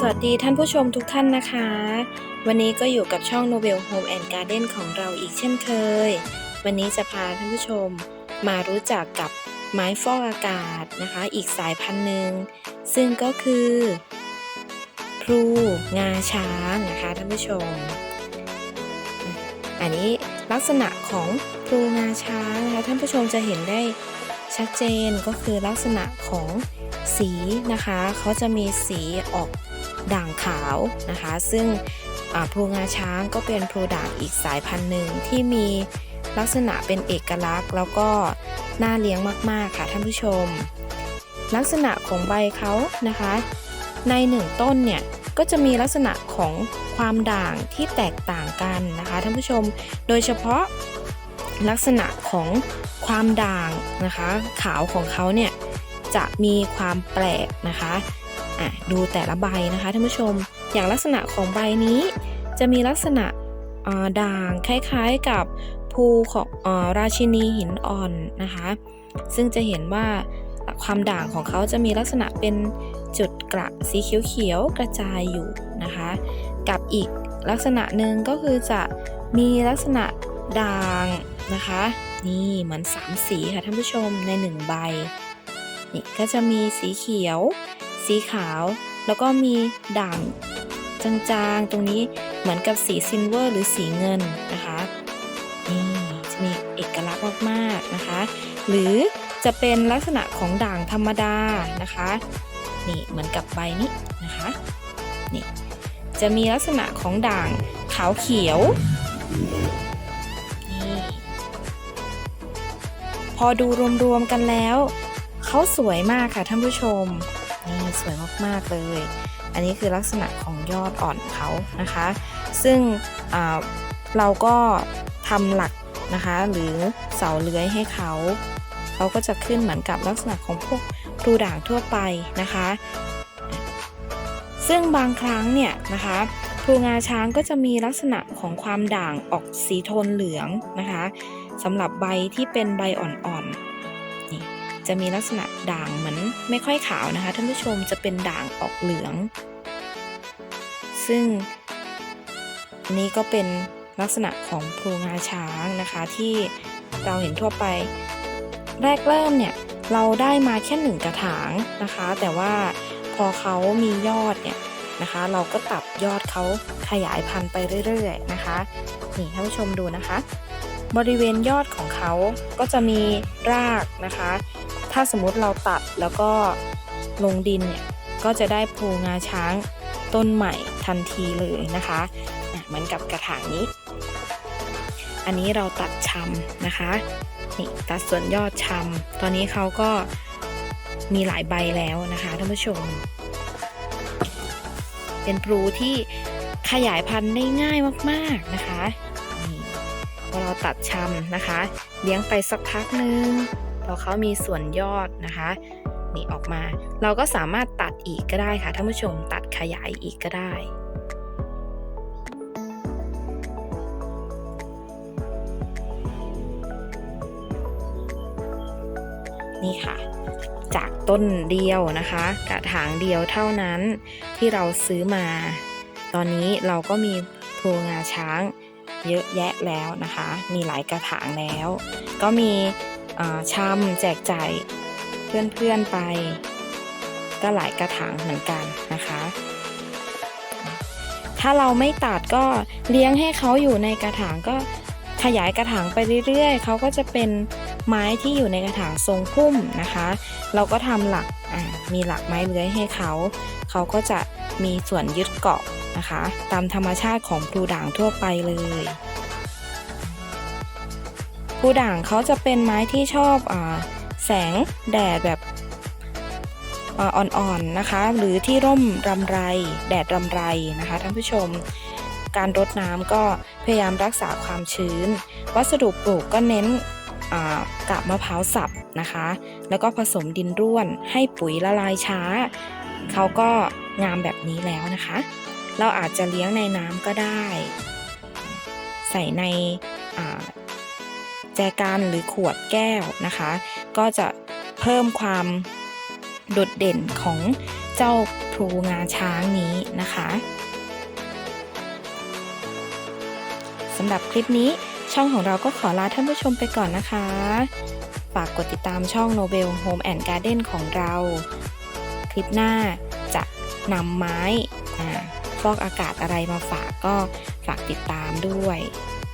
สวัสดีท่านผู้ชมทุกท่านนะคะ วันนี้ก็อยู่กับช่อง Novel Home and Garden ของเราอีกเช่นเคย วันนี้จะพาท่านผู้ชมมารู้จักกับไม้ฟอกอากาศนะคะ อีกสายพันธุ์หนึ่ง ซึ่งก็คือพลูงาช้างนะคะท่านผู้ชม อันนี้ลักษณะของพลูงาช้างนะคะท่านผู้ชมจะเห็นได้ชัดเจนก็คือลักษณะของสีนะคะ เขาจะมีสีออก ด่างขาวนะคะ ซึ่งพลูงาช้างก็เป็นพลูด่างอีกสายพันธุ์หนึ่งที่มีลักษณะเป็นเอกลักษณ์ แล้วก็น่าเลี้ยงมาก ๆ ค่ะท่านผู้ชม ลักษณะของใบเขานะคะ ในหนึ่งต้นเนี่ยก็จะมีลักษณะของความด่างที่แตกต่างกันนะคะท่านผู้ชม โดยเฉพาะลักษณะของความด่างนะคะ ขาวของเขาเนี่ยจะมีความแปลกนะคะ อะดูแต่ละใบนะคะท่านผู้ชม อย่างลักษณะของใบนี้ จะมีลักษณะด่างคล้ายๆกับภูของอราชินีหินอ่อนนะคะ ซึ่งจะเห็นว่าความด่างของเขาจะมีลักษณะเป็นจุดกระสีเขียวๆกระจายอยู่นะคะ กับอีกลักษณะหนึ่งก็คือจะมีลักษณะด่างนะคะ นี่เหมือนสามสีค่ะท่านผู้ชมในหนึ่งใบนี่ก็จะมีสีเขียว สีขาว แล้วก็มีด่างจางๆ ตรงนี้เหมือนกับสีซิลเวอร์หรือสีเงินนะคะนี่จะมีเอกลักษณ์มากๆนะคะ หรือจะเป็นลักษณะของด่างธรรมดานะคะนี่เหมือนกับใบนี้นะคะนี่จะมีลักษณะของด่างขาวเขียวนี่พอดูรวมๆกันแล้วเขาสวยมากค่ะท่านผู้ชม นี่สวยมากๆเลย อันนี้คือลักษณะของยอดอ่อนเขานะคะ ซึ่งเราก็ทำหลักนะคะหรือเสาเลื้อยให้เขาเขาก็จะขึ้นเหมือนกับลักษณะของพวกพลูด่างทั่วไปนะคะ ซึ่งบางครั้งเนี่ยนะคะพลูงาช้างก็จะมีลักษณะของความด่างออกสีโทนเหลืองนะคะสำหรับใบที่เป็นใบอ่อนๆ จะมีลักษณะด่างเหมือนไม่ค่อยขาวนะคะท่านผู้ชมจะเป็นด่างออกเหลือง ซึ่งนนี้ก็เป็นลักษณะของพลูงาช้างนะคะที่เราเห็นทั่วไป แรกเริ่มเนี่ยเราได้มาแค่หนึ่งกระถางนะคะ แต่ว่าพอเขามียอดเนี่ยนะคะ เราก็ตัดยอดเขาขยายพันธุ์ไปเรื่อยๆนะคะ นี่ท่านผู้ชมดูนะคะ บริเวณยอดของเขาก็จะมีรากนะคะ ถ้าสมมติเราตัดแล้วก็ลงดินเนี่ยก็จะได้ภูงาช้างต้นใหม่ทันทีเลยนะคะอะเหมือนกับกระถางนี้ อันนี้เราตัดชำนะคะนี่ตัดส่วนยอดชำตอนนี้เขาก็มีหลายใบแล้วนะคะท่านผู้ชม เป็นพลูที่ขยายพันธุ์ได้ง่ายมากๆนะคะ นี่พอเราตัดชำนะคะ เลี้ยงไปสักพักหนึ่ง พอเขามีส่วนยอดนะคะนี่ออกมา เราก็สามารถตัดอีกก็ได้ค่ะท่านผู้ชมตัดขยายอีกก็ได้นี่ค่ะ จากต้นเดียวนะคะ กระถางเดียวเท่านั้นที่เราซื้อมา ตอนนี้เราก็มีพลูงาช้างเยอะแยะแล้วนะคะ มีหลายกระถางแล้ว ก็มี ชำแจกจ่ายเพื่อนๆไป ก็หลายกระถางเหมือนกันนะคะ ถ้าเราไม่ตัดก็เลี้ยงให้เขาอยู่ในกระถางก็ขยายกระถางไปเรื่อยๆ เขาก็จะเป็นไม้ที่อยู่ในกระถางทรงพุ่มนะคะ เราก็ทำหลักมีหลักไม้เลื้อยให้เขา เขาก็จะมีส่วนยึดเกาะนะคะ ตามธรรมชาติของพลูด่างทั่วไปเลย พลูด่างเขาจะเป็นไม้ที่ชอบอแสงแดดแบบอ่อนๆนะคะ หรือที่ร่มรำไร แดดรำไรนะคะท่านผู้ชม การรดน้ำก็พยายามรักษาความชื้น วัสดุปลูกก็เน้นกาบมะพร้าวสับนะคะ แล้วก็ผสมดินร่วนให้ปุ๋ยละลายช้า เขาก็งามแบบนี้แล้วนะคะ เราอาจจะเลี้ยงในน้ำก็ได้ ใส่ใน จกันหรือขวดแก้วนะคะ ก็จะเพิ่มความโดดเด่นของเจ้าพลูงาช้างนี้นะคะสำหรับคลิปนี้ช่องของเราก็ขอลาท่านผู้ชมไปก่อนนะคะ ฝากกดติดตามช่อง Nobel Home and Garden ของเรา คลิปหน้าจะนำไม้ฟอกอากาศอะไรมาฝากก็ฝากติดตามด้วย